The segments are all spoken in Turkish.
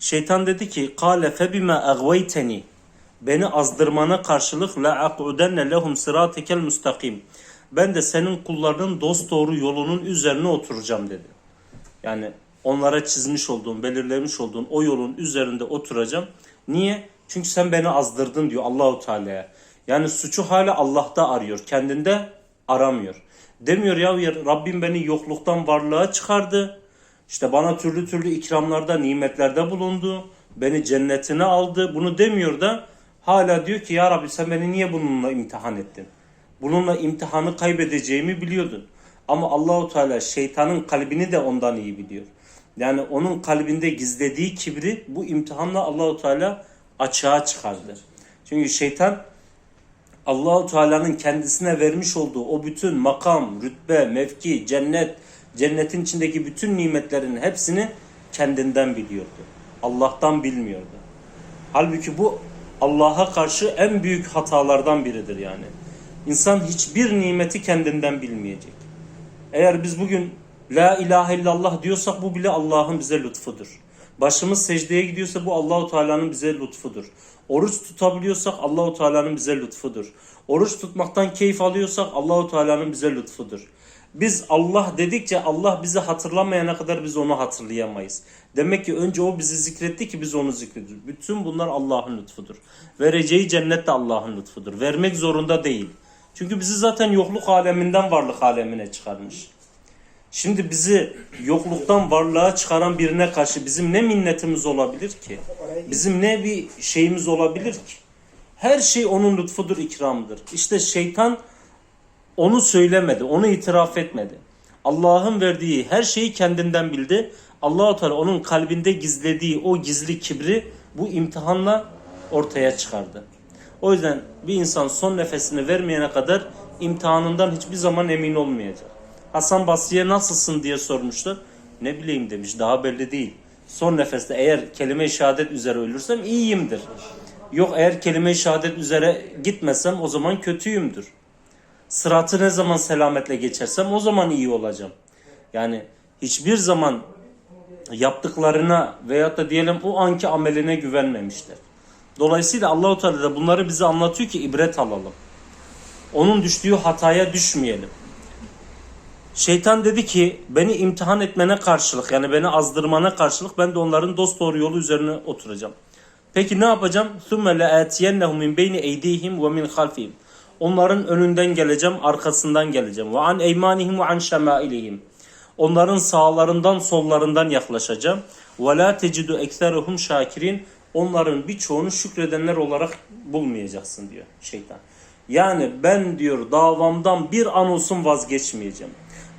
Şeytan dedi ki kâle febime agveyteni beni azdırmana karşılık la aqudenne lehum sıratekel müstakim. Ben de senin kullarının dost doğru yolunun üzerine oturacağım dedi. Yani onlara çizmiş olduğun, belirlemiş olduğun o yolun üzerinde oturacağım. Niye? Çünkü sen beni azdırdın diyor Allahu Teala'ya. Yani suçu hala Allah'ta arıyor. Kendinde aramıyor. Demiyor ya Rabbim beni yokluktan varlığa çıkardı. İşte bana türlü türlü ikramlarda, nimetlerde bulundu. Beni cennetine aldı. Bunu demiyor da hala diyor ki ya Rabbi sen beni niye bununla imtihan ettin? Bununla imtihanı kaybedeceğimi biliyordun. Ama Allahu Teala şeytanın kalbini de ondan iyi biliyor. Yani onun kalbinde gizlediği kibri bu imtihanla Allahu Teala açığa çıkardı. Çünkü şeytan Allahu Teala'nın kendisine vermiş olduğu o bütün makam, rütbe, mevki, cennet, cennetin içindeki bütün nimetlerin hepsini kendinden biliyordu. Allah'tan bilmiyordu. Halbuki bu Allah'a karşı en büyük hatalardan biridir yani. İnsan hiçbir nimeti kendinden bilmeyecek. Eğer biz bugün La ilahe illallah diyorsak bu bile Allah'ın bize lütfudur. Başımız secdeye gidiyorsa bu Allahu Teala'nın bize lütfudur. Oruç tutabiliyorsak Allahu Teala'nın bize lütfudur. Oruç tutmaktan keyif alıyorsak Allahu Teala'nın bize lütfudur. Biz Allah dedikçe Allah bizi hatırlamayana kadar biz onu hatırlayamayız. Demek ki önce o bizi zikretti ki biz onu zikrediyoruz. Bütün bunlar Allah'ın lütfudur. Vereceği cennet de Allah'ın lütfudur. Vermek zorunda değil. Çünkü bizi zaten yokluk aleminden varlık alemine çıkarmış. Şimdi bizi yokluktan varlığa çıkaran birine karşı bizim ne minnetimiz olabilir ki? Bizim ne bir şeyimiz olabilir ki? Her şey onun lütfudur, ikramıdır. İşte şeytan onu söylemedi, onu itiraf etmedi. Allah'ın verdiği her şeyi kendinden bildi. Allahu Teala onun kalbinde gizlediği o gizli kibri bu imtihanla ortaya çıkardı. O yüzden bir insan son nefesini vermeyene kadar imtihanından hiçbir zaman emin olmayacak. Hasan Basri'ye nasılsın diye sormuştu. Ne bileyim demiş daha belli değil. Son nefeste eğer kelime-i şehadet üzere ölürsem iyiyimdir. Yok eğer kelime-i şehadet üzere gitmesem o zaman kötüyümdür Sıratı ne zaman selametle geçersem o zaman iyi olacağım. Yani hiçbir zaman yaptıklarına veyahut da diyelim o anki ameline güvenmemişler. Dolayısıyla Allahu Teala da bunları bize anlatıyor ki ibret alalım. Onun düştüğü hataya düşmeyelim. Şeytan dedi ki beni imtihan etmene karşılık yani beni azdırmana karşılık ben de onların dost doğru yolu üzerine oturacağım. Peki ne yapacağım? ثُمَّ لَاَتِيَنَّهُمْ مِنْ بَيْنِ اَيْدِيهِمْ وَمِنْ خَلْفِهِمْ Onların önünden geleceğim, arkasından geleceğim. Ve an eymanihim ve an şemailihim. Onların sağlarından, sollarından yaklaşacağım. Ve la tecidu ekseruhum şakirin. Onların birçoğunu şükredenler olarak bulmayacaksın diyor şeytan. Yani ben diyor davamdan bir an olsun vazgeçmeyeceğim.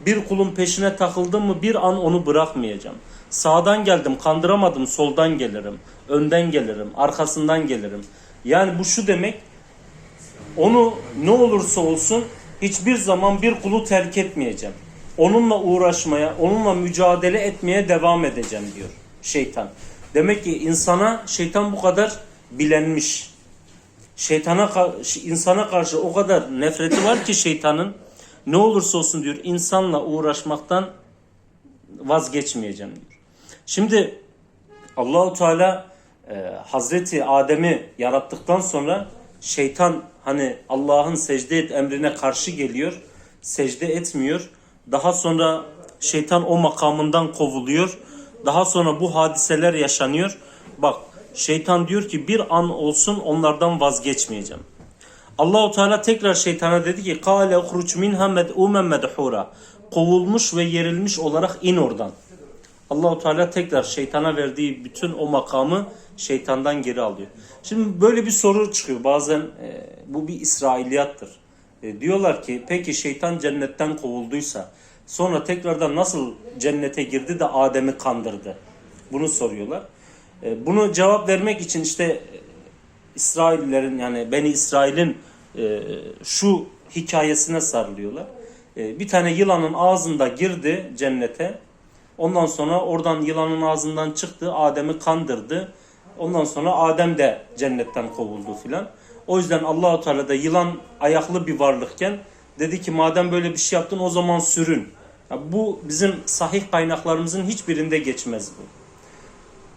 Bir kulun peşine takıldım mı bir an onu bırakmayacağım. Sağdan geldim kandıramadım soldan gelirim. Önden gelirim arkasından gelirim. Yani bu şu demek onu ne olursa olsun hiçbir zaman bir kulu terk etmeyeceğim. Onunla uğraşmaya, onunla mücadele etmeye devam edeceğim diyor şeytan. Demek ki insana şeytan bu kadar bilenmiş. Şeytana insana karşı o kadar nefreti var ki şeytanın ne olursa olsun diyor insanla uğraşmaktan vazgeçmeyeceğim diyor. Şimdi Allahu Teala e, Hazreti Adem'i yarattıktan sonra şeytan hani Allah'ın secde et emrine karşı geliyor. Secde etmiyor. Daha sonra şeytan o makamından kovuluyor. Daha sonra bu hadiseler yaşanıyor. Bak şeytan diyor ki bir an olsun onlardan vazgeçmeyeceğim. Allahu Teala tekrar şeytana dedi ki: "Kâle uhruç minha med'ûmen medhûra." Kovulmuş ve yerilmiş olarak in oradan. Allahu Teala tekrar şeytana verdiği bütün o makamı şeytandan geri alıyor. Şimdi böyle bir soru çıkıyor. Bazen e, bu bir İsrailiyattır. E, diyorlar ki peki şeytan cennetten kovulduysa sonra tekrardan nasıl cennete girdi de Adem'i kandırdı? Bunu soruyorlar. E, bunu cevap vermek için işte e, İsraillerin yani Beni İsrail'in e, şu hikayesine sarılıyorlar. E, bir tane yılanın ağzında girdi cennete. Ondan sonra oradan yılanın ağzından çıktı. Adem'i kandırdı. Ondan sonra Adem de cennetten kovuldu filan. O yüzden Allahu Teala da yılan ayaklı bir varlıkken dedi ki madem böyle bir şey yaptın o zaman sürün. Ya bu bizim sahih kaynaklarımızın hiçbirinde geçmez bu.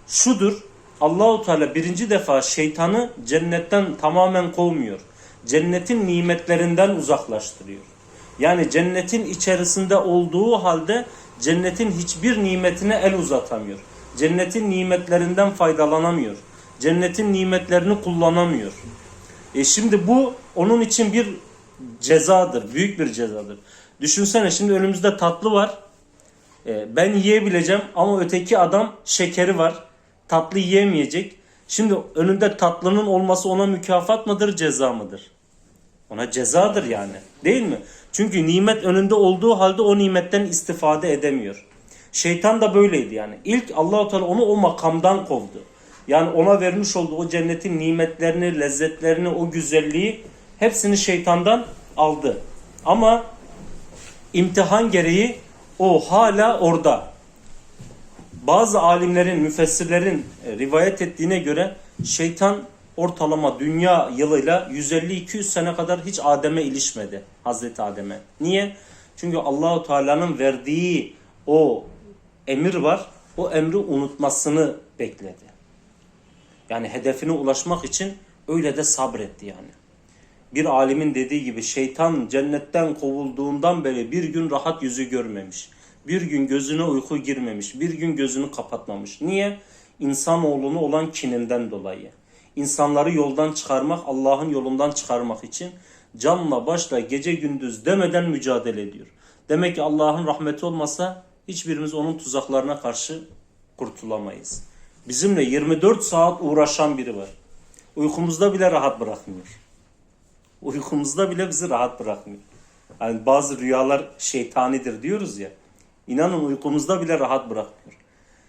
Şudur Allahu Teala birinci defa şeytanı cennetten tamamen kovmuyor. Cennetin nimetlerinden uzaklaştırıyor. Yani cennetin içerisinde olduğu halde cennetin hiçbir nimetine el uzatamıyor. Cennetin nimetlerinden faydalanamıyor. Cennetin nimetlerini kullanamıyor. E şimdi bu onun için bir cezadır. Büyük bir cezadır. Düşünsene şimdi önümüzde tatlı var. E, ben yiyebileceğim ama öteki adam şekeri var. Tatlı yiyemeyecek. Şimdi önünde tatlının olması ona mükafat mıdır ceza mıdır? Ona cezadır yani. Değil mi? Çünkü nimet önünde olduğu halde o nimetten istifade edemiyor. Şeytan da böyleydi yani. İlk Allahu Teala onu o makamdan kovdu. Yani ona vermiş olduğu o cennetin nimetlerini, lezzetlerini, o güzelliği hepsini şeytandan aldı. Ama imtihan gereği o hala orada. Bazı alimlerin, müfessirlerin e, rivayet ettiğine göre şeytan ortalama dünya yılıyla 150-200 sene kadar hiç Adem'e ilişmedi. Hazreti Adem'e. Niye? Çünkü Allahu Teala'nın verdiği o emir var. O emri unutmasını bekledi. Yani hedefine ulaşmak için öyle de sabretti yani. Bir alimin dediği gibi şeytan cennetten kovulduğundan beri bir gün rahat yüzü görmemiş. Bir gün gözüne uyku girmemiş. Bir gün gözünü kapatmamış. Niye? İnsanoğlunu olan kininden dolayı. İnsanları yoldan çıkarmak, Allah'ın yolundan çıkarmak için canla başla gece gündüz demeden mücadele ediyor. Demek ki Allah'ın rahmeti olmasa hiçbirimiz onun tuzaklarına karşı kurtulamayız. Bizimle 24 saat uğraşan biri var. Uykumuzda bile rahat bırakmıyor. Uykumuzda bile bizi rahat bırakmıyor. Yani bazı rüyalar şeytanidir diyoruz ya. İnanın uykumuzda bile rahat bırakmıyor.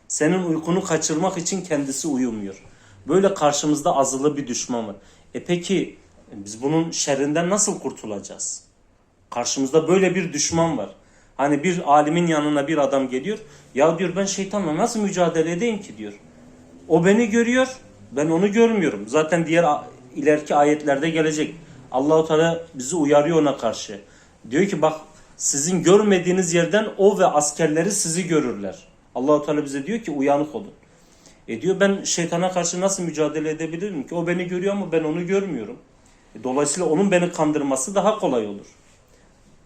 Senin uykunu kaçırmak için kendisi uyumuyor. Böyle karşımızda azılı bir düşman var. E peki biz bunun şerrinden nasıl kurtulacağız? Karşımızda böyle bir düşman var. Hani bir alimin yanına bir adam geliyor. Ya diyor ben şeytanla nasıl mücadele edeyim ki diyor. O beni görüyor, ben onu görmüyorum. Zaten diğer ileriki ayetlerde gelecek. Allahu Teala bizi uyarıyor ona karşı. Diyor ki bak sizin görmediğiniz yerden o ve askerleri sizi görürler. Allahu Teala bize diyor ki uyanık olun. E diyor ben şeytana karşı nasıl mücadele edebilirim ki? O beni görüyor ama ben onu görmüyorum. E dolayısıyla onun beni kandırması daha kolay olur.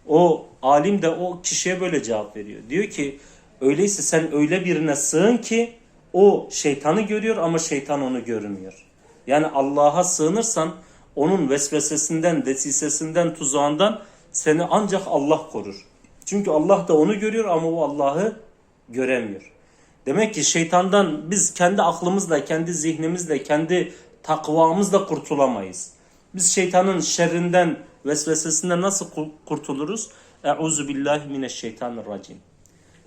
O alim de o kişiye böyle cevap veriyor. Diyor ki öyleyse sen öyle birine sığın ki o şeytanı görüyor ama şeytan onu görmüyor. Yani Allah'a sığınırsan onun vesvesesinden, desisesinden, tuzağından seni ancak Allah korur. Çünkü Allah da onu görüyor ama o Allah'ı göremiyor. Demek ki şeytandan biz kendi aklımızla, kendi zihnimizle, kendi takvamızla kurtulamayız. Biz şeytanın şerrinden, vesvesesinden nasıl kur- kurtuluruz? Euzu billahi mineşşeytanirracim.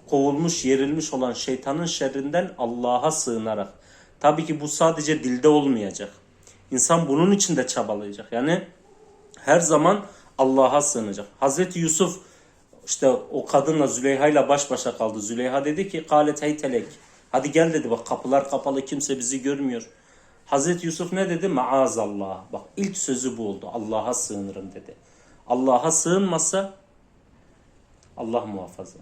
Kovulmuş, yerilmiş olan şeytanın şerrinden Allah'a sığınarak. Tabii ki bu sadece dilde olmayacak. İnsan bunun için de çabalayacak. Yani her zaman Allah'a sığınacak. Hazreti Yusuf işte o kadınla Züleyha ile baş başa kaldı. Züleyha dedi ki kalet heytelek. Hadi gel dedi bak kapılar kapalı kimse bizi görmüyor. Hazreti Yusuf ne dedi? Maazallah. Bak ilk sözü bu oldu. Allah'a sığınırım dedi. Allah'a sığınmasa Allah muhafaza.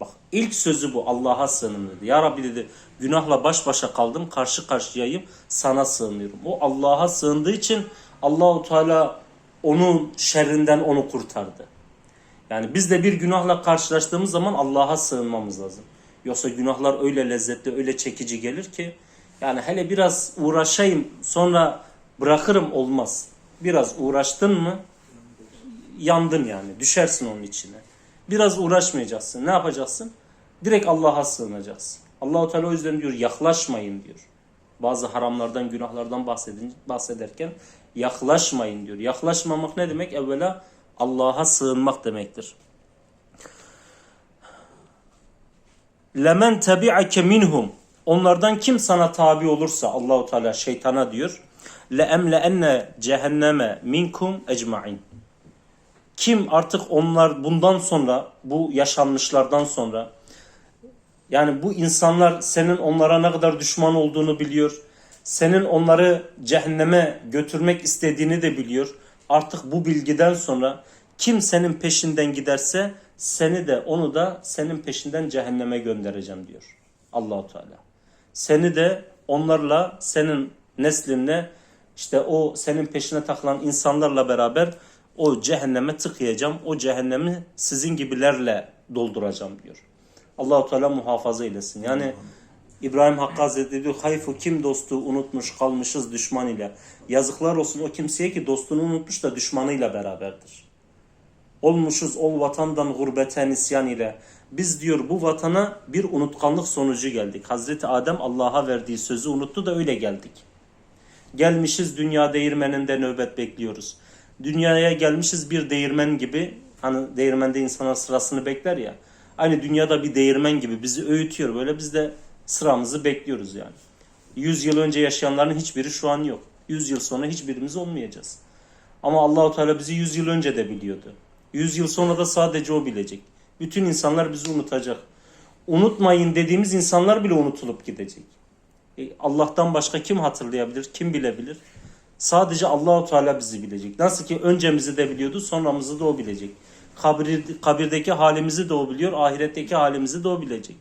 Bak ilk sözü bu. Allah'a sığınırım dedi. Ya Rabbi dedi günahla baş başa kaldım. Karşı karşıyayım. Sana sığınıyorum. O Allah'a sığındığı için Allahu Teala onun şerrinden onu kurtardı. Yani biz de bir günahla karşılaştığımız zaman Allah'a sığınmamız lazım. Yoksa günahlar öyle lezzetli, öyle çekici gelir ki yani hele biraz uğraşayım sonra bırakırım olmaz. Biraz uğraştın mı yandın yani. Düşersin onun içine. Biraz uğraşmayacaksın. Ne yapacaksın? Direkt Allah'a sığınacaksın. Allahu Teala o yüzden diyor yaklaşmayın diyor. Bazı haramlardan, günahlardan bahsedin, bahsederken yaklaşmayın diyor. Yaklaşmamak ne demek? Evvela Allah'a sığınmak demektir. Lemen tabi'ake minhum. Onlardan kim sana tabi olursa Allahu Teala şeytana diyor. Le emle enne cehenneme minkum ecmain. Kim artık onlar bundan sonra bu yaşanmışlardan sonra yani bu insanlar senin onlara ne kadar düşman olduğunu biliyor. Senin onları cehenneme götürmek istediğini de biliyor. Artık bu bilgiden sonra kim senin peşinden giderse seni de onu da senin peşinden cehenneme göndereceğim diyor. Allahu Teala. Seni de onlarla senin neslinle işte o senin peşine takılan insanlarla beraber o cehenneme tıkayacağım. O cehennemi sizin gibilerle dolduracağım diyor. Allahu Teala muhafaza eylesin. Yani İbrahim Hakkı Hazretleri diyor hayfu kim dostu unutmuş kalmışız düşman ile. Yazıklar olsun o kimseye ki dostunu unutmuş da düşmanıyla beraberdir. Olmuşuz ol vatandan gurbeten isyan ile. Biz diyor bu vatana bir unutkanlık sonucu geldik. Hazreti Adem Allah'a verdiği sözü unuttu da öyle geldik. Gelmişiz dünya değirmeninde nöbet bekliyoruz. Dünyaya gelmişiz bir değirmen gibi. Hani değirmende insanlar sırasını bekler ya. Aynı dünyada bir değirmen gibi bizi öğütüyor. Böyle biz de sıramızı bekliyoruz yani. 100 yıl önce yaşayanların hiçbiri şu an yok. 100 yıl sonra hiçbirimiz olmayacağız. Ama Allahu Teala bizi 100 yıl önce de biliyordu. 100 yıl sonra da sadece o bilecek. Bütün insanlar bizi unutacak. Unutmayın dediğimiz insanlar bile unutulup gidecek. E, Allah'tan başka kim hatırlayabilir, kim bilebilir? Sadece Allahu Teala bizi bilecek. Nasıl ki öncemizi de biliyordu, sonramızı da o bilecek. Kabir, kabirdeki halimizi de o biliyor, ahiretteki halimizi de o bilecek.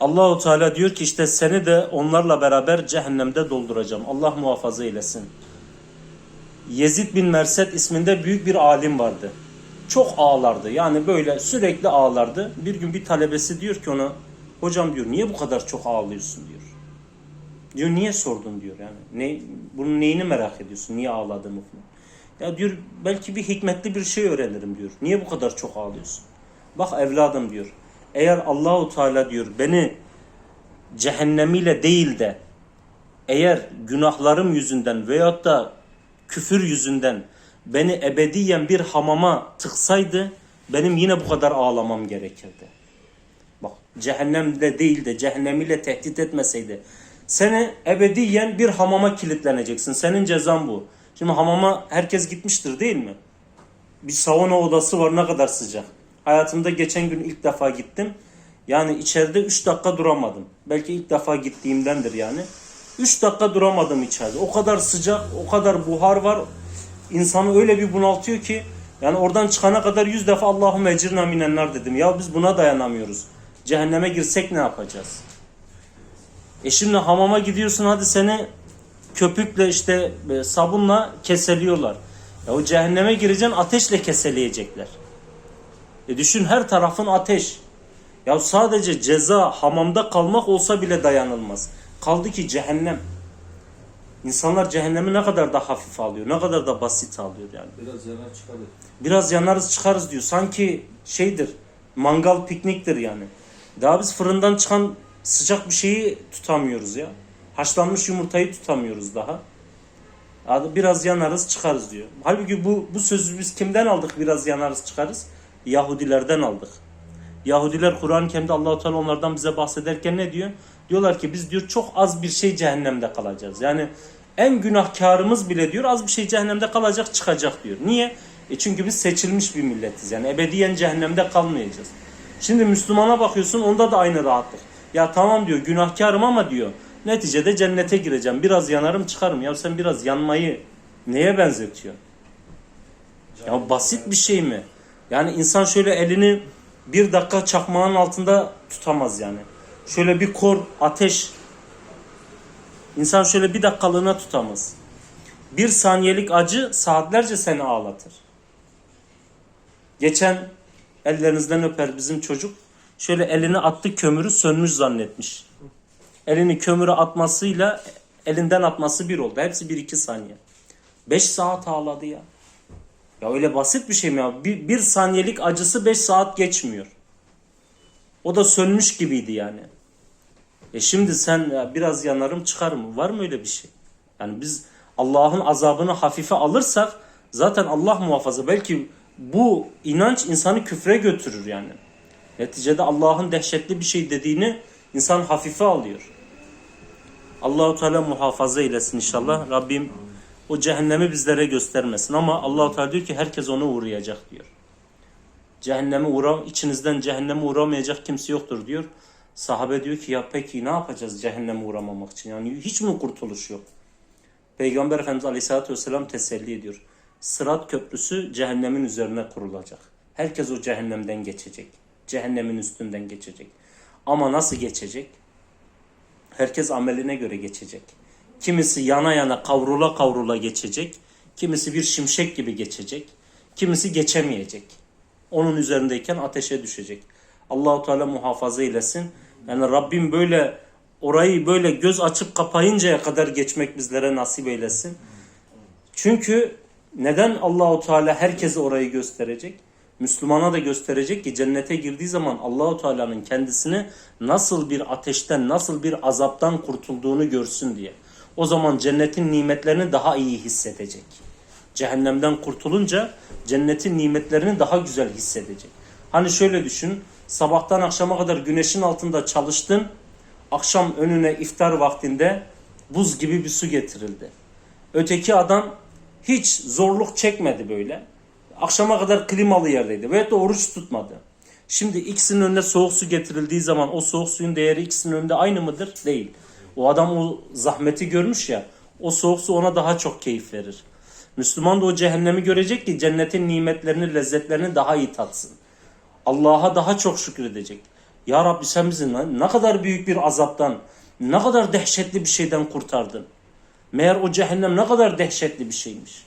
Allahu Teala diyor ki işte seni de onlarla beraber cehennemde dolduracağım. Allah muhafaza eylesin. Yezid bin Merset isminde büyük bir alim vardı. Çok ağlardı. Yani böyle sürekli ağlardı. Bir gün bir talebesi diyor ki ona hocam diyor niye bu kadar çok ağlıyorsun diyor. Diyor niye sordun diyor yani. Ne, bunun neyini merak ediyorsun? Niye ağladığımı falan. Ya diyor belki bir hikmetli bir şey öğrenirim diyor. Niye bu kadar çok ağlıyorsun? Bak evladım diyor. Eğer Allahu Teala diyor beni cehennemiyle değil de eğer günahlarım yüzünden veyahut da küfür yüzünden beni ebediyen bir hamama tıksaydı benim yine bu kadar ağlamam gerekirdi. Bak cehennemle değil de cehennemiyle tehdit etmeseydi seni ebediyen bir hamama kilitleneceksin. Senin cezan bu. Şimdi hamama herkes gitmiştir değil mi? Bir sauna odası var ne kadar sıcak. Hayatımda geçen gün ilk defa gittim. Yani içeride 3 dakika duramadım. Belki ilk defa gittiğimdendir yani. 3 dakika duramadım içeride. O kadar sıcak, o kadar buhar var. İnsanı öyle bir bunaltıyor ki yani oradan çıkana kadar 100 defa Allahum ecirna minenler dedim. Ya biz buna dayanamıyoruz. Cehenneme girsek ne yapacağız? E şimdi hamama gidiyorsun hadi seni köpükle işte e, sabunla keseliyorlar. Ya o cehenneme gireceksin ateşle keseleyecekler. E düşün her tarafın ateş. Ya sadece ceza hamamda kalmak olsa bile dayanılmaz. Kaldı ki cehennem. İnsanlar cehennemi ne kadar da hafif alıyor, ne kadar da basit alıyor yani. Biraz yanar çıkarır. Biraz yanarız çıkarız diyor. Sanki şeydir, mangal pikniktir yani. Daha biz fırından çıkan sıcak bir şeyi tutamıyoruz ya. Haşlanmış yumurtayı tutamıyoruz daha. Biraz yanarız çıkarız diyor. Halbuki bu, bu sözü biz kimden aldık biraz yanarız çıkarız? Yahudilerden aldık. Yahudiler Kur'an-ı Kerim'de Allah-u Teala onlardan bize bahsederken ne diyor? Diyorlar ki biz diyor çok az bir şey cehennemde kalacağız. Yani en günahkarımız bile diyor az bir şey cehennemde kalacak çıkacak diyor. Niye? E çünkü biz seçilmiş bir milletiz. Yani ebediyen cehennemde kalmayacağız. Şimdi Müslümana bakıyorsun onda da aynı rahatlık. Ya tamam diyor günahkarım ama diyor neticede cennete gireceğim. Biraz yanarım çıkarım. Ya sen biraz yanmayı neye benzetiyorsun? Ya basit bir şey mi? Yani insan şöyle elini bir dakika çakmağın altında tutamaz yani. Şöyle bir kor ateş insan şöyle bir dakikalığına tutamaz. Bir saniyelik acı saatlerce seni ağlatır. Geçen ellerinizden öper bizim çocuk. Şöyle elini attı kömürü sönmüş zannetmiş. Elini kömüre atmasıyla elinden atması bir oldu. Hepsi bir iki saniye. Beş saat ağladı ya. Ya öyle basit bir şey mi ya? Bir, bir saniyelik acısı 5 saat geçmiyor. O da sönmüş gibiydi yani. E şimdi sen ya biraz yanarım çıkarım. Var mı öyle bir şey? Yani biz Allah'ın azabını hafife alırsak zaten Allah muhafaza. Belki bu inanç insanı küfre götürür yani. Neticede Allah'ın dehşetli bir şey dediğini insan hafife alıyor. Allahu Teala muhafaza eylesin inşallah. Rabbim o cehennemi bizlere göstermesin ama Allahu Teala diyor ki herkes ona uğrayacak diyor. Cehenneme uğra içinizden cehenneme uğramayacak kimse yoktur diyor. Sahabe diyor ki ya peki ne yapacağız cehenneme uğramamak için? Yani hiç mi kurtuluş yok? Peygamber Efendimiz Aleyhisselatü Vesselam teselli ediyor. Sırat köprüsü cehennemin üzerine kurulacak. Herkes o cehennemden geçecek. Cehennemin üstünden geçecek. Ama nasıl geçecek? Herkes ameline göre geçecek. Kimisi yana yana kavrula kavrula geçecek. Kimisi bir şimşek gibi geçecek. Kimisi geçemeyecek. Onun üzerindeyken ateşe düşecek. Allahu Teala muhafaza eylesin. Yani Rabbim böyle orayı böyle göz açıp kapayıncaya kadar geçmek bizlere nasip eylesin. Çünkü neden Allahu Teala herkese orayı gösterecek? Müslümana da gösterecek ki cennete girdiği zaman Allahu Teala'nın kendisini nasıl bir ateşten, nasıl bir azaptan kurtulduğunu görsün diye. O zaman cennetin nimetlerini daha iyi hissedecek. Cehennemden kurtulunca cennetin nimetlerini daha güzel hissedecek. Hani şöyle düşün, sabahtan akşama kadar güneşin altında çalıştın, akşam önüne iftar vaktinde buz gibi bir su getirildi. Öteki adam hiç zorluk çekmedi böyle. Akşama kadar klimalı yerdeydi ve de oruç tutmadı. Şimdi ikisinin önüne soğuk su getirildiği zaman o soğuk suyun değeri ikisinin önünde aynı mıdır? Değil. O adam o zahmeti görmüş ya o soğuk su ona daha çok keyif verir. Müslüman da o cehennemi görecek ki cennetin nimetlerini, lezzetlerini daha iyi tatsın. Allah'a daha çok şükredecek. Ya Rabbi sen bizi ne kadar büyük bir azaptan, ne kadar dehşetli bir şeyden kurtardın. Meğer o cehennem ne kadar dehşetli bir şeymiş.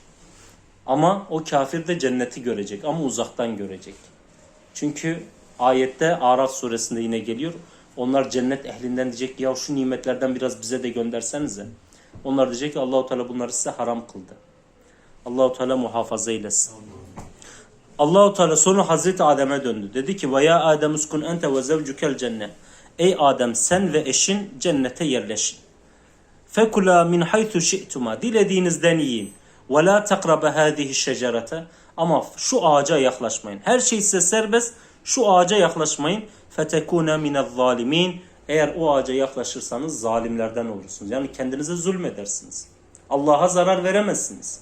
Ama o kafir de cenneti görecek ama uzaktan görecek. Çünkü ayette Araf suresinde yine geliyor. Onlar cennet ehlinden diyecek ki ya şu nimetlerden biraz bize de göndersenize. Onlar diyecek ki Allahu Teala bunları size haram kıldı. Allahu Teala muhafaza eylesin. Allahu Teala sonra Hazreti Adem'e döndü. Dedi ki: "Ve ya Adem uskun ente ve zevcukel cennet." Ey Adem sen ve eşin cennete yerleşin. Fekula min haythu şi'tuma. Dilediğinizden yiyin. Ve la takraba hadihi şecerete. Ama şu ağaca yaklaşmayın. Her şey size serbest. Şu ağaca yaklaşmayın. Fetekuna minel zalimin. Eğer o ağaca yaklaşırsanız zalimlerden olursunuz. Yani kendinize zulmedersiniz. Allah'a zarar veremezsiniz.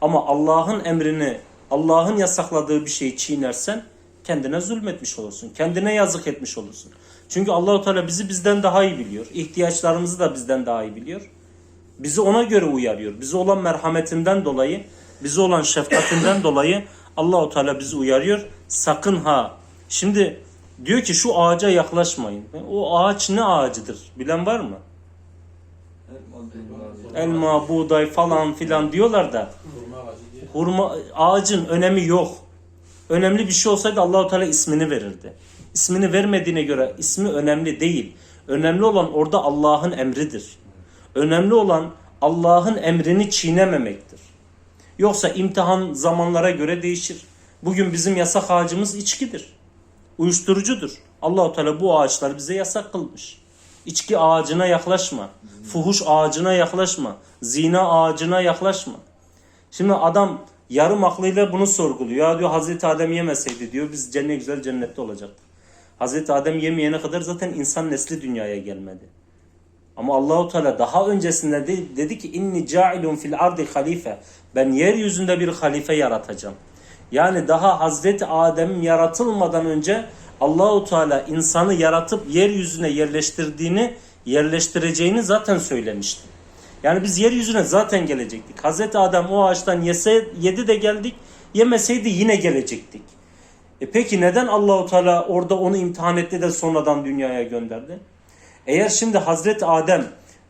Ama Allah'ın emrini, Allah'ın yasakladığı bir şeyi çiğnersen kendine zulmetmiş olursun. Kendine yazık etmiş olursun. Çünkü Allahu Teala bizi bizden daha iyi biliyor. İhtiyaçlarımızı da bizden daha iyi biliyor. Bizi ona göre uyarıyor. Bize olan merhametinden dolayı, bize olan şefkatinden dolayı Allahu Teala bizi uyarıyor. Sakın ha. Şimdi diyor ki şu ağaca yaklaşmayın. O ağaç ne ağacıdır? Bilen var mı? Elma, buğday falan filan diyorlar da hurma ağacın önemi yok. Önemli bir şey olsaydı Allahu Teala ismini verirdi. İsmini vermediğine göre ismi önemli değil. Önemli olan orada Allah'ın emridir. Önemli olan Allah'ın emrini çiğnememektir. Yoksa imtihan zamanlara göre değişir. Bugün bizim yasak ağacımız içkidir. Uyuşturucudur. Allahu Teala bu ağaçları bize yasak kılmış. İçki ağacına yaklaşma. Fuhuş ağacına yaklaşma. Zina ağacına yaklaşma. Şimdi adam yarım aklıyla bunu sorguluyor. Ya diyor Hazreti Adem yemeseydi diyor biz cennet güzel cennette olacaktık. Hazreti Adem yemeyene kadar zaten insan nesli dünyaya gelmedi. Ama Allahu Teala daha öncesinde de, dedi ki inni ca'ilun fil ardi halife. Ben yeryüzünde bir halife yaratacağım. Yani daha Hazreti Adem yaratılmadan önce Allahu Teala insanı yaratıp yeryüzüne yerleştirdiğini, yerleştireceğini zaten söylemişti. Yani biz yeryüzüne zaten gelecektik. Hazreti Adem o ağaçtan yese, yedi de geldik, yemeseydi yine gelecektik. E peki neden Allahu Teala orada onu imtihan etti de sonradan dünyaya gönderdi? Eğer şimdi Hazreti Adem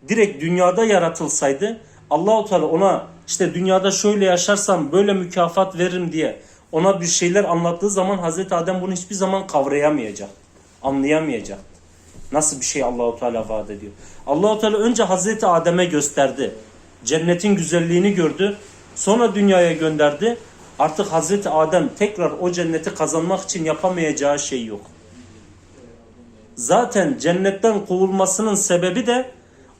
direkt dünyada yaratılsaydı Allahu Teala ona işte dünyada şöyle yaşarsam böyle mükafat veririm diye ona bir şeyler anlattığı zaman Hazreti Adem bunu hiçbir zaman kavrayamayacak. Anlayamayacak. Nasıl bir şey Allahu Teala vaat ediyor. Allahu Teala önce Hazreti Adem'e gösterdi. Cennetin güzelliğini gördü. Sonra dünyaya gönderdi. Artık Hazreti Adem tekrar o cenneti kazanmak için yapamayacağı şey yok. Zaten cennetten kovulmasının sebebi de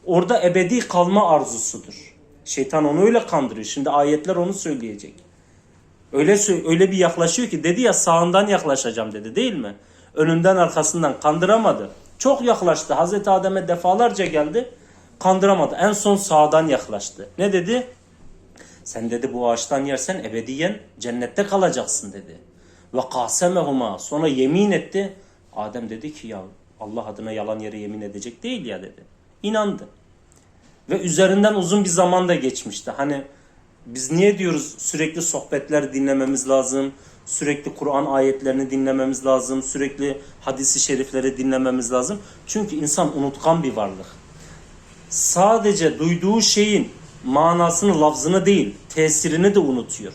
orada ebedi kalma arzusudur. Şeytan onu öyle kandırıyor. Şimdi ayetler onu söyleyecek. Öyle öyle bir yaklaşıyor ki dedi ya sağından yaklaşacağım dedi değil mi? Önünden arkasından kandıramadı. Çok yaklaştı. Hazreti Adem'e defalarca geldi. Kandıramadı. En son sağdan yaklaştı. Ne dedi? Sen dedi bu ağaçtan yersen ebediyen cennette kalacaksın dedi. Ve kasemehuma sonra yemin etti. Adem dedi ki ya Allah adına yalan yere yemin edecek değil ya dedi. İnandı. Ve üzerinden uzun bir zaman da geçmişti. Hani biz niye diyoruz sürekli sohbetler dinlememiz lazım, sürekli Kur'an ayetlerini dinlememiz lazım, sürekli hadisi şerifleri dinlememiz lazım. Çünkü insan unutkan bir varlık. sadece duyduğu şeyin manasını, lafzını değil, tesirini de unutuyor.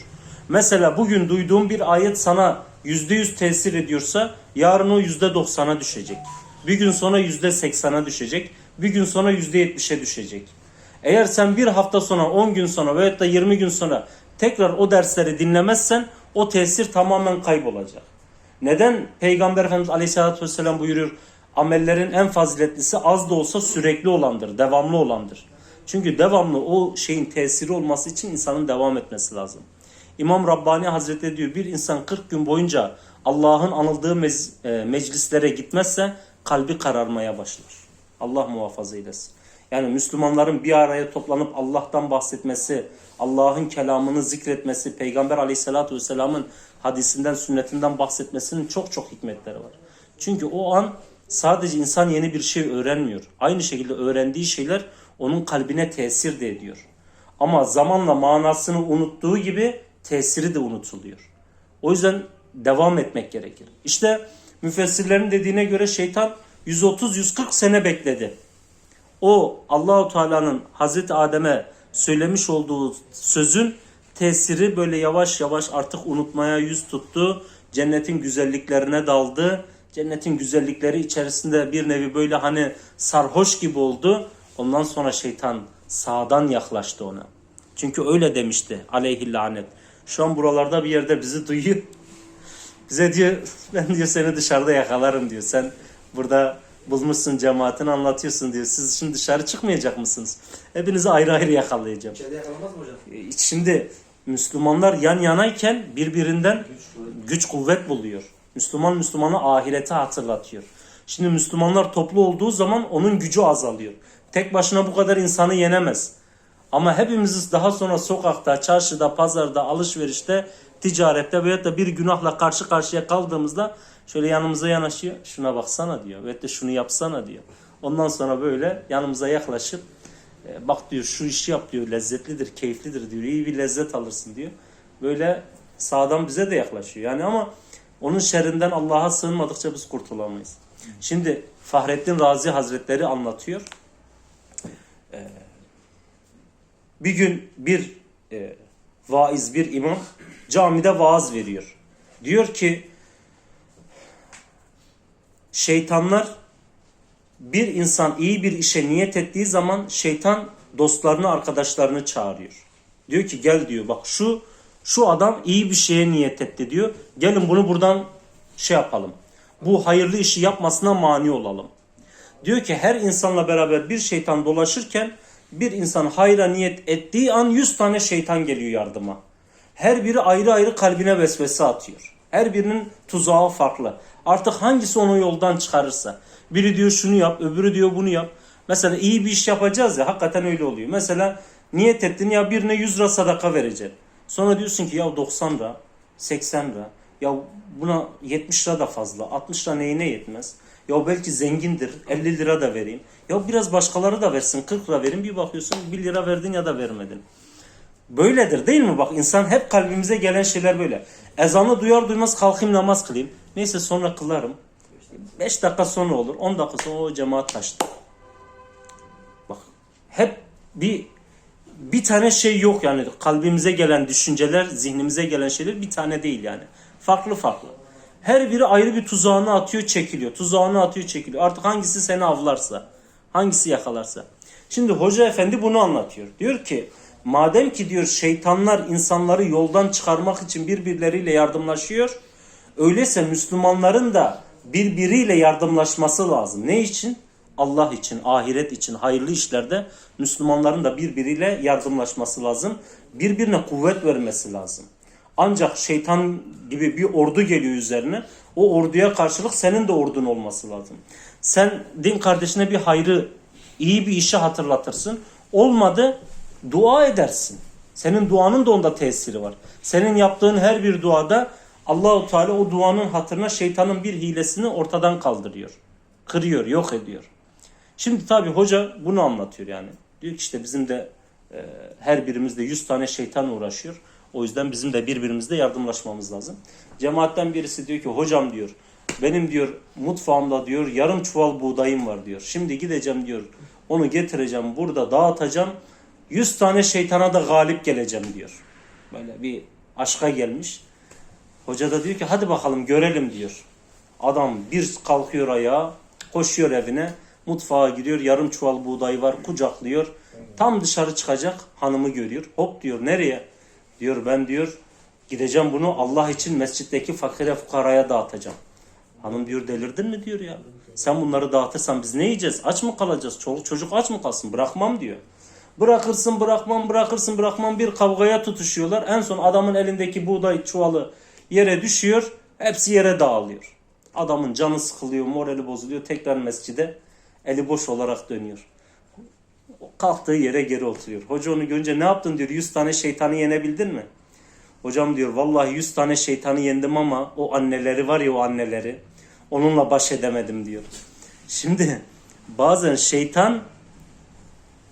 Mesela bugün duyduğun bir ayet sana yüzde yüz tesir ediyorsa yarın o yüzde doksana düşecek. Bir gün sonra yüzde seksana düşecek. Bir gün sonra yüzde yetmişe düşecek. Eğer sen bir hafta sonra, 10 gün sonra veyahut da 20 gün sonra tekrar o dersleri dinlemezsen o tesir tamamen kaybolacak. Neden Peygamber Efendimiz Aleyhisselatü Vesselam buyuruyor amellerin en faziletlisi az da olsa sürekli olandır, devamlı olandır. Çünkü devamlı o şeyin tesiri olması için insanın devam etmesi lazım. İmam Rabbani Hazretleri diyor bir insan 40 gün boyunca Allah'ın anıldığı e, meclislere gitmezse kalbi kararmaya başlar. Allah muhafaza eylesin. Yani Müslümanların bir araya toplanıp Allah'tan bahsetmesi, Allah'ın kelamını zikretmesi, Peygamber aleyhissalatü vesselamın hadisinden, sünnetinden bahsetmesinin çok çok hikmetleri var. Çünkü o an sadece insan yeni bir şey öğrenmiyor. Aynı şekilde öğrendiği şeyler onun kalbine tesir de ediyor. Ama zamanla manasını unuttuğu gibi tesiri de unutuluyor. O yüzden devam etmek gerekir. İşte müfessirlerin dediğine göre şeytan 130-140 sene bekledi. O Allahu Teala'nın Hazreti Adem'e söylemiş olduğu sözün tesiri böyle yavaş yavaş artık unutmaya yüz tuttu. Cennetin güzelliklerine daldı. Cennetin güzellikleri içerisinde bir nevi böyle hani sarhoş gibi oldu. Ondan sonra şeytan sağdan yaklaştı ona. Çünkü öyle demişti aleyhi lanet. Şu an buralarda bir yerde bizi duyuyor. Bize diyor ben diyor seni dışarıda yakalarım diyor. Sen burada bulmuşsun cemaatini anlatıyorsun diyor. Siz şimdi dışarı çıkmayacak mısınız? Hepinizi ayrı ayrı yakalayacağım. İçeride yakalanmaz mı hocam? E, Şimdi Müslümanlar yan yanayken birbirinden güç kuvvet buluyor. Müslüman Müslümanı ahirete hatırlatıyor. Şimdi Müslümanlar toplu olduğu zaman onun gücü azalıyor. Tek başına bu kadar insanı yenemez. Ama hepimiz daha sonra sokakta, çarşıda, pazarda, alışverişte, ticarette veyahut da bir günahla karşı karşıya kaldığımızda şöyle yanımıza yanaşıyor. Şuna baksana diyor. Veyahut da şunu yapsana diyor. Ondan sonra böyle yanımıza yaklaşıp e, bak diyor şu işi yap diyor lezzetlidir, keyiflidir diyor. iyi bir lezzet alırsın diyor. Böyle sağdan bize de yaklaşıyor. Yani ama onun şerrinden Allah'a sığınmadıkça biz kurtulamayız. Şimdi Fahrettin Razi Hazretleri anlatıyor. Ee, bir gün bir e, vaiz, bir imam camide vaaz veriyor. Diyor ki şeytanlar bir insan iyi bir işe niyet ettiği zaman şeytan dostlarını, arkadaşlarını çağırıyor. Diyor ki gel diyor bak şu şu adam iyi bir şeye niyet etti diyor. Gelin bunu buradan şey yapalım. Bu hayırlı işi yapmasına mani olalım. Diyor ki her insanla beraber bir şeytan dolaşırken bir insan hayra niyet ettiği an yüz tane şeytan geliyor yardıma. Her biri ayrı ayrı kalbine vesvese atıyor. Her birinin tuzağı farklı. Artık hangisi onu yoldan çıkarırsa. Biri diyor şunu yap, öbürü diyor bunu yap. Mesela iyi bir iş yapacağız ya hakikaten öyle oluyor. Mesela niyet ettin ya birine 100 lira sadaka vereceksin. Sonra diyorsun ki ya 90 lira, 80 lira. Ya buna 70 lira da fazla. 60 lira neyine yetmez? Ya belki zengindir. 50 lira da vereyim. Ya biraz başkaları da versin. 40 lira verin. Bir bakıyorsun 1 lira verdin ya da vermedin. Böyledir değil mi? Bak insan hep kalbimize gelen şeyler böyle. Ezanı duyar duymaz kalkayım namaz kılayım. Neyse sonra kılarım. 5 dakika sonra olur. 10 dakika sonra o cemaat taştı. Bak hep bir bir tane şey yok yani kalbimize gelen düşünceler, zihnimize gelen şeyler bir tane değil yani. Farklı farklı. Her biri ayrı bir tuzağını atıyor, çekiliyor. Tuzağını atıyor, çekiliyor. Artık hangisi seni avlarsa, hangisi yakalarsa. Şimdi hoca efendi bunu anlatıyor. Diyor ki madem ki diyor şeytanlar insanları yoldan çıkarmak için birbirleriyle yardımlaşıyor. Öyleyse Müslümanların da birbiriyle yardımlaşması lazım. Ne için? Allah için, ahiret için, hayırlı işlerde Müslümanların da birbiriyle yardımlaşması lazım. Birbirine kuvvet vermesi lazım. Ancak şeytan gibi bir ordu geliyor üzerine. O orduya karşılık senin de ordun olması lazım. Sen din kardeşine bir hayrı, iyi bir işi hatırlatırsın. Olmadı dua edersin. Senin duanın da onda tesiri var. Senin yaptığın her bir duada Allahu Teala o duanın hatırına şeytanın bir hilesini ortadan kaldırıyor. Kırıyor, yok ediyor. Şimdi tabi hoca bunu anlatıyor yani. Diyor ki işte bizim de e, her birimizde 100 tane şeytan uğraşıyor. O yüzden bizim de birbirimizle yardımlaşmamız lazım. Cemaatten birisi diyor ki hocam diyor benim diyor mutfağımda diyor yarım çuval buğdayım var diyor. Şimdi gideceğim diyor Onu getireceğim burada dağıtacağım. 100 tane şeytana da galip geleceğim diyor. Böyle bir aşka gelmiş. Hoca da diyor ki hadi bakalım görelim diyor. Adam bir kalkıyor ayağa, koşuyor evine, mutfağa gidiyor, yarım çuval buğday var, kucaklıyor. Tam dışarı çıkacak, hanımı görüyor. Hop diyor, nereye? Diyor ben diyor, gideceğim bunu Allah için mescitteki fakire fukaraya dağıtacağım. Hanım diyor delirdin mi diyor ya. Sen bunları dağıtırsan biz ne yiyeceğiz? Aç mı kalacağız? Çoluk çocuk aç mı kalsın? Bırakmam diyor. Bırakırsın bırakmam bırakırsın bırakmam bir kavgaya tutuşuyorlar. En son adamın elindeki buğday çuvalı yere düşüyor. Hepsi yere dağılıyor. Adamın canı sıkılıyor, morali bozuluyor. Tekrar mescide eli boş olarak dönüyor. Kalktığı yere geri oturuyor. Hoca onu görünce ne yaptın diyor. 100 tane şeytanı yenebildin mi? Hocam diyor vallahi 100 tane şeytanı yendim ama o anneleri var ya o anneleri onunla baş edemedim diyor. Şimdi bazen şeytan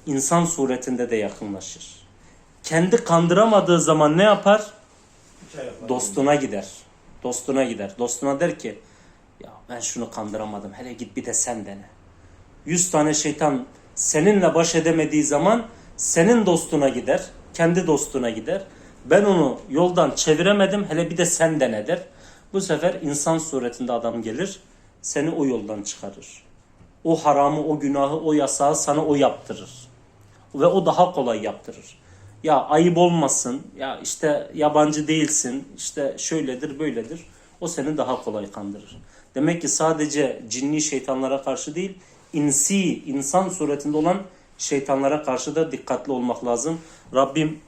insan suretinde de yakınlaşır. Kendi kandıramadığı zaman ne yapar? Dostuna gider. Dostuna gider. Dostuna der ki ya ben şunu kandıramadım. Hele git bir de sen dene. Yüz tane şeytan seninle baş edemediği zaman senin dostuna gider. Kendi dostuna gider. Ben onu yoldan çeviremedim. Hele bir de sen dene der. Bu sefer insan suretinde adam gelir. Seni o yoldan çıkarır. O haramı, o günahı, o yasağı sana o yaptırır ve o daha kolay yaptırır. Ya ayıp olmasın, ya işte yabancı değilsin, işte şöyledir böyledir. O seni daha kolay kandırır. Demek ki sadece cinni şeytanlara karşı değil, insi, insan suretinde olan şeytanlara karşı da dikkatli olmak lazım. Rabbim